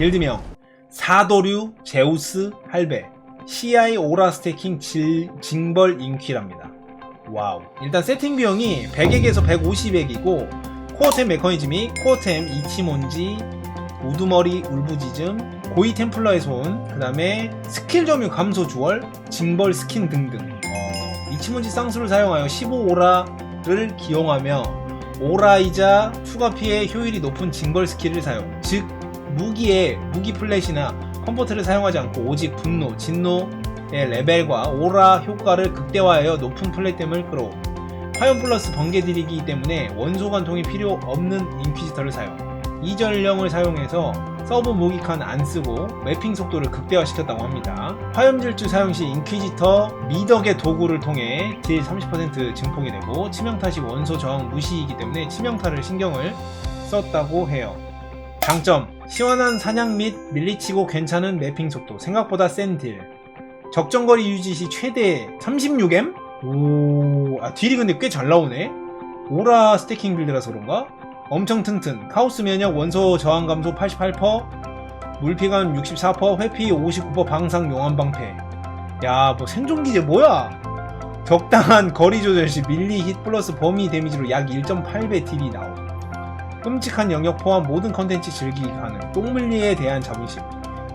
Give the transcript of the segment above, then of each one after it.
빌드명 사도류 제우스 할배 CI 오라 스태킹 질, 징벌 인퀴랍니다. 와우. 일단 세팅 비용이 100액에서 150액이고 코어템 메커니즘이 코어템 이치몬지 우두머리 울부짖음 고이 템플러의 손 그 다음에 스킬 점유 감소 주얼 징벌 스킨 등등 어, 이치몬지 쌍수를 사용하여 15오라를 기용하며 오라이자 추가 피해 효율이 높은 징벌 스킬을 사용 즉 무기에 무기 플랫이나 컴포트를 사용하지 않고 오직 분노, 진노의 레벨과 오라 효과를 극대화하여 높은 플랫댐을 끌어 화염 플러스 번개 딜이기 때문에 원소 관통이 필요 없는 인퀴지터를 사용 이 전령을 사용해서 서브 무기칸 안 쓰고 매핑 속도를 극대화시켰다고 합니다. 화염 질주 사용 시 인퀴지터 미덕의 도구를 통해 딜 30% 증폭이 되고 치명타 시 원소 저항 무시이기 때문에 치명타를 신경을 썼다고 해요. 장점 시원한 사냥 및 밀리치고 괜찮은 매핑 속도 생각보다 센 딜. 적정거리 유지 시 최대 36M? 오, 아 딜이 근데 꽤 잘 나오네. 오라 스태킹 빌드라서 그런가? 엄청 튼튼. 카오스 면역 원소 저항 감소 88%, 물피감 64%, 회피 59%, 방상 용암 방패. 야, 뭐 생존 기제 뭐야? 적당한 거리 조절 시 밀리 힛 플러스 범위 데미지로 약 1.8배 딜이 나오. 끔찍한 영역 포함 모든 컨텐츠 즐기기 가능. 똥물리에 대한 자부심.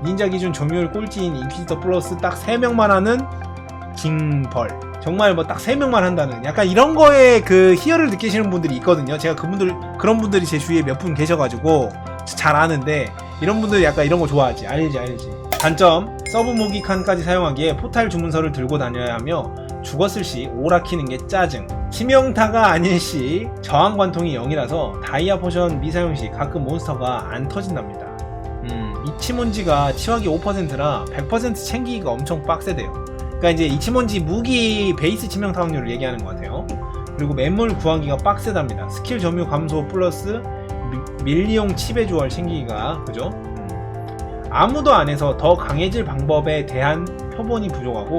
닌자 기준 점유율 꼴찌인 인퀴지터 플러스 딱 3명만 하는 징벌. 정말 뭐 딱 3명만 한다는 약간 이런 거에 그 희열을 느끼시는 분들이 있거든요. 제가 그분들, 그런 분들이 제 주위에 몇 분 계셔가지고 잘 아는데 이런 분들 약간 이런 거 좋아하지. 알지, 알지. 단점, 서브 무기 칸까지 사용하기에 포탈 주문서를 들고 다녀야 하며 죽었을 시 오라 키는 게 짜증. 치명타가 아닐 시 저항 관통이 0이라서 다이아 포션 미사용 시 가끔 몬스터가 안 터진답니다. 음, 이치몬지가 치확이 5%라 100% 챙기기가 엄청 빡세대요. 그러니까 이제 이치몬지 무기 베이스 치명타 확률을 얘기하는 것 같아요. 그리고 매물 구하기가 빡세답니다. 스킬 점유 감소 플러스 미- 밀리용 칩의 조화를 챙기기가 그죠? 음. 아무도 안 해서 더 강해질 방법에 대한 표본이 부족하고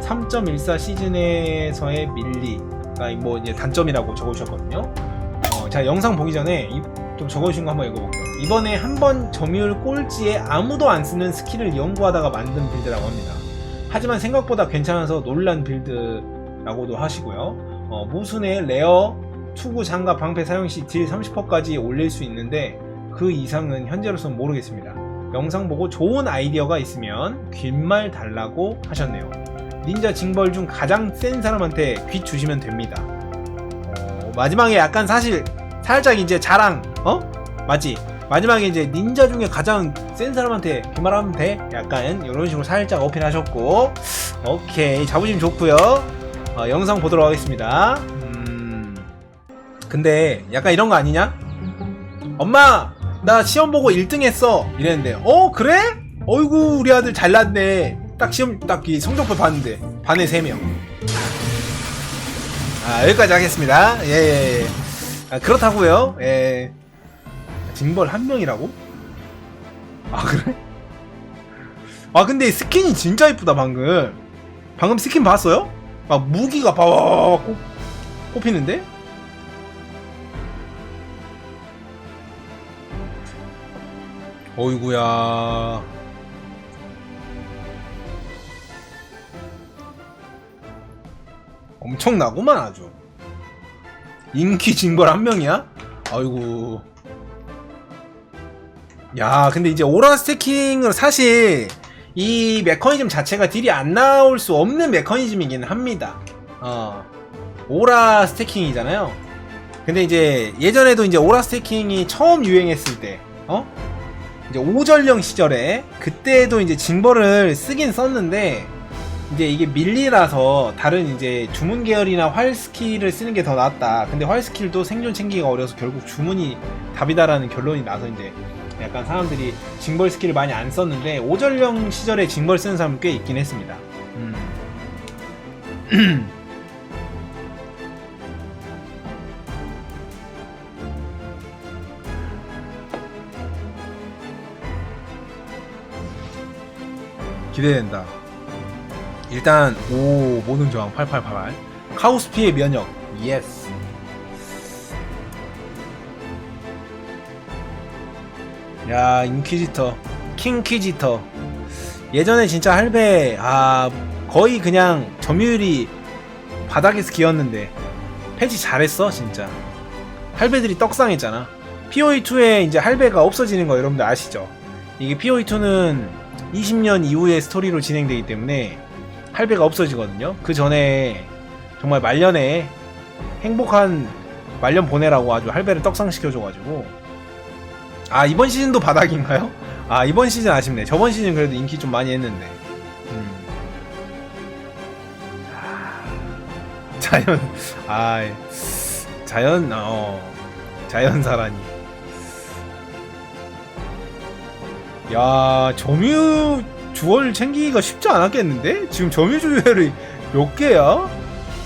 3.14 시즌에서의 밀리 가뭐 이제 단점이라고 적어주셨거든요. 어, 자 영상 보기 전에 이- 좀 적어주신 거 한번 읽어볼게요. 이번에 한 번 점유율 꼴찌에 아무도 안 쓰는 스킬을 연구하다가 만든 빌드라고 합니다. 하지만 생각보다 괜찮아서 놀란 빌드라고도 하시고요. 어, 무순의 레어, 투구, 장갑, 방패 사용 시 딜 30%까지 올릴 수 있는데 그 이상은 현재로서는 모르겠습니다. 영상 보고 좋은 아이디어가 있으면 귓말 달라고 하셨네요. 닌자 징벌 중 가장 센 사람한테 귀 주시면 됩니다. 어, 마지막에 약간 사실 살짝 이제 자랑, 어? 맞지? 마지막에 이제 닌자 중에 가장 센 사람한테 그 말하면 돼? 약간 이런 식으로 살짝 어필하셨고 오케이 자부심 좋고요 어, 영상 보도록 하겠습니다 음... 근데 약간 이런 거 아니냐? 엄마 나 시험 보고 1등 했어 이랬는데 어 그래? 어이구 우리 아들 잘났네 딱 시험 딱 이 성적표 봤는데 반에 3명 아 여기까지 하겠습니다 예예 예. 아, 그렇다고요 예 징벌 한 명이라고? 아 그래? 아 근데 스킨이 진짜 이쁘다 방금 방금 스킨 봤어요? 막 무기가 꼽, 꼽히는데? 어이구야 엄청나구만 아주. 인기 징벌 한 명이야? 아이고. 야 근데 이제 오라 스태킹은 사실 이 메커니즘 자체가 딜이 안 나올 수 없는 메커니즘이긴 합니다. 어. 오라 스태킹이잖아요. 근데 이제 예전에도 이제 오라 스태킹이 처음 유행했을 때 어? 이제 오전령 시절에 그때도 이제 징벌을 쓰긴 썼는데 이제 이게 밀리라서 다른 이제 주문 계열이나 활 스킬을 쓰는 게 더 낫다. 근데 활 스킬도 생존 챙기기가 어려서 결국 주문이 답이다라는 결론이 나서 이제 약간 사람들이 징벌 스킬을 많이 안 썼는데 오전령 시절에 징벌 쓰는 사람 꽤 있긴 했습니다. 음. 기대된다. 일단 오 모든 저항 8888 카오스 피해 면역. 예스 야 인퀴지터. 킹퀴지터. 예전에 진짜 할배 아 거의 그냥 점유율이 바닥에서 기었는데 패치 잘했어 진짜. 할배들이 떡상했잖아. POE2에 이제 할배가 없어지는 거 여러분들 아시죠? 이게 POE2는 20년 이후의 스토리로 진행되기 때문에 할배가 없어지거든요. 그 전에 정말 말년에 행복한 말년 보내라고 아주 할배를 떡상시켜줘가지고. 아 이번 시즌도 바닥인가요? 아 이번 시즌 아쉽네. 저번 시즌 그래도 인기 좀 많이 했는데. 음. 아, 자연 아 자연 어 자연사라니 야 점유 주얼 챙기기가 쉽지 않았겠는데? 지금 점유 주얼이 몇 개야?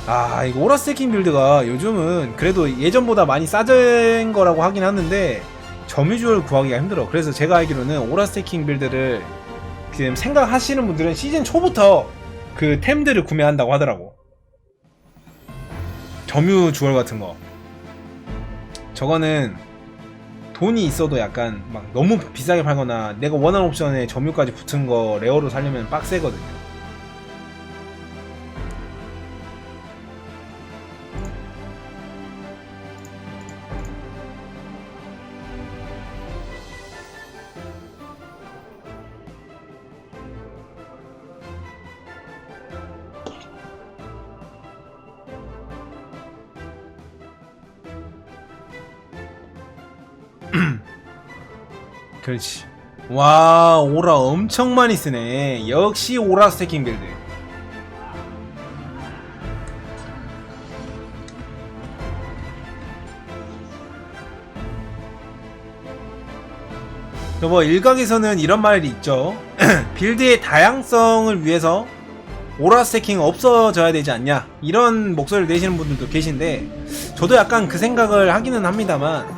아 이거 오라스테킹 빌드가 요즘은 그래도 예전보다 많이 싸진 거라고 하긴 하는데 점유 주얼 구하기가 힘들어 그래서 제가 알기로는 오라스테킹 빌드를 지금 생각하시는 분들은 시즌 초부터 그 템들을 구매한다고 하더라고 점유 주얼 같은 거 저거는 돈이 있어도 약간 막 너무 비싸게 팔거나 내가 원하는 옵션에 점유까지 붙은 거 레어로 살려면 빡세거든요 그렇지. 와, 오라 엄청 많이 쓰네. 역시 오라 스태킹 빌드. 뭐 일각에서는 이런 말이 있죠. 빌드의 다양성을 위해서 오라 스태킹 없어져야 되지 않냐 이런 목소리를 내시는 분들도 계신데 저도 약간 그 생각을 하기는 합니다만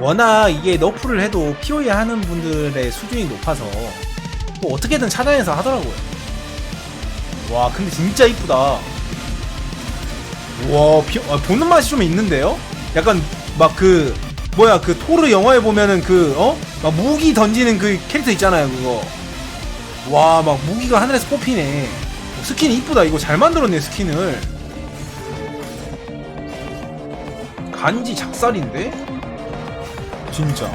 워낙 이게 너프를 해도 POE 하는 분들의 수준이 높아서 뭐 어떻게든 찾아내서 하더라고요. 와 근데 진짜 이쁘다. 와 피, 아, 보는 맛이 좀 있는데요? 약간 막 그 뭐야 그 토르 영화에 보면은 그 어? 막 무기 던지는 그 캐릭터 있잖아요 그거. 와 막 무기가 하늘에서 뽑히네. 스킨 이쁘다 이거 잘 만들었네 스킨을. 간지 작살인데? 진짜.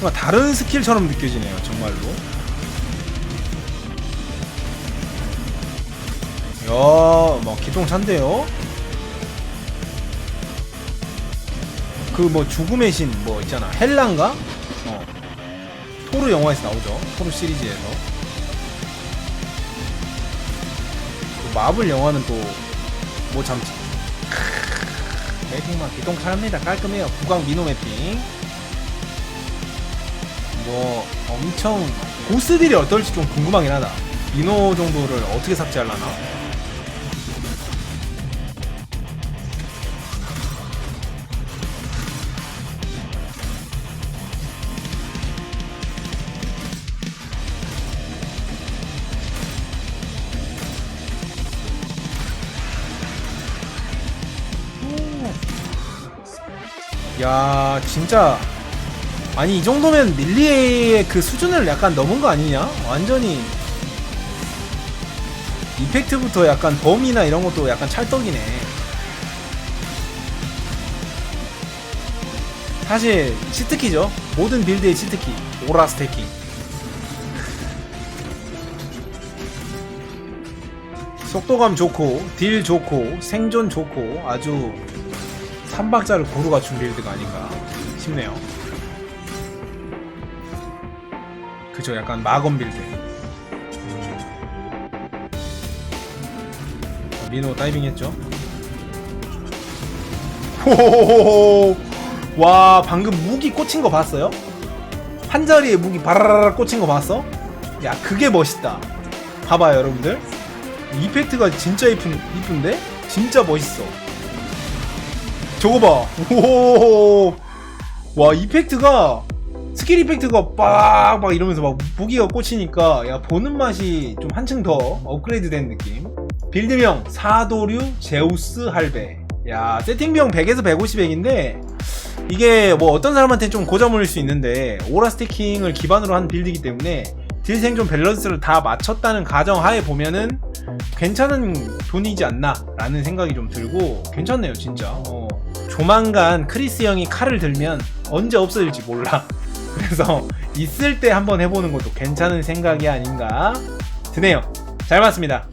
뭔가 다른 스킬처럼 느껴지네요, 정말로. 야, 뭐 기동찬데요. 그 뭐 죽음의 신 뭐 있잖아, 헬란가? 어. 토르 영화에서 나오죠. 토르 시리즈에서. 마블 영화는 또뭐 참지. 매핑만 기동차합니다. 깔끔해요. 구강 미노 매핑. 뭐 엄청 보스들이 어떨지 좀 궁금하긴 하다. 미노 정도를 어떻게 삭제하려나? 야 진짜 아니 이 정도면 밀리의 그 수준을 약간 넘은 거 아니냐? 완전히 이펙트부터 약간 범위나 이런 것도 약간 찰떡이네. 사실 치트키죠. 모든 빌드의 치트키 오라 스태킹. 속도감 좋고 딜 좋고 생존 좋고 아주 삼박자를 고루 갖춘 빌드가 아닌가 싶네요. 그죠 약간 마검 빌드 음. 어, 민호 다이빙 했죠 호호호호 와 방금 무기 꽂힌 거 봤어요? 한 자리에 무기 바라라라 꽂힌 거 봤어? 야 그게 멋있다 봐봐요 여러분들 이펙트가 진짜 이쁜, 이쁜데? 진짜 멋있어 저거 봐. 오호호호 와 이펙트가 스킬 이펙트가 빡막 이러면서 막 무기가 꽂히니까 야 보는 맛이 좀 한층 더 업그레이드 된 느낌. 빌드명 사도류 제우스 할배. 야 세팅 비용 100에서 150액인데 이게 뭐 어떤 사람한테는 좀 고점일 수 있는데 오라 스태킹을 기반으로 한 빌드이기 때문에 딜 생존 밸런스를 다 맞췄다는 가정하에 보면은 괜찮은 돈이지 않나 라는 생각이 좀 들고 괜찮네요 진짜. 어. 조만간 크리스 형이 칼을 들면 언제 없어질지 몰라. 그래서 있을 때 한번 해보는 것도 괜찮은 생각이 아닌가 드네요. 잘 봤습니다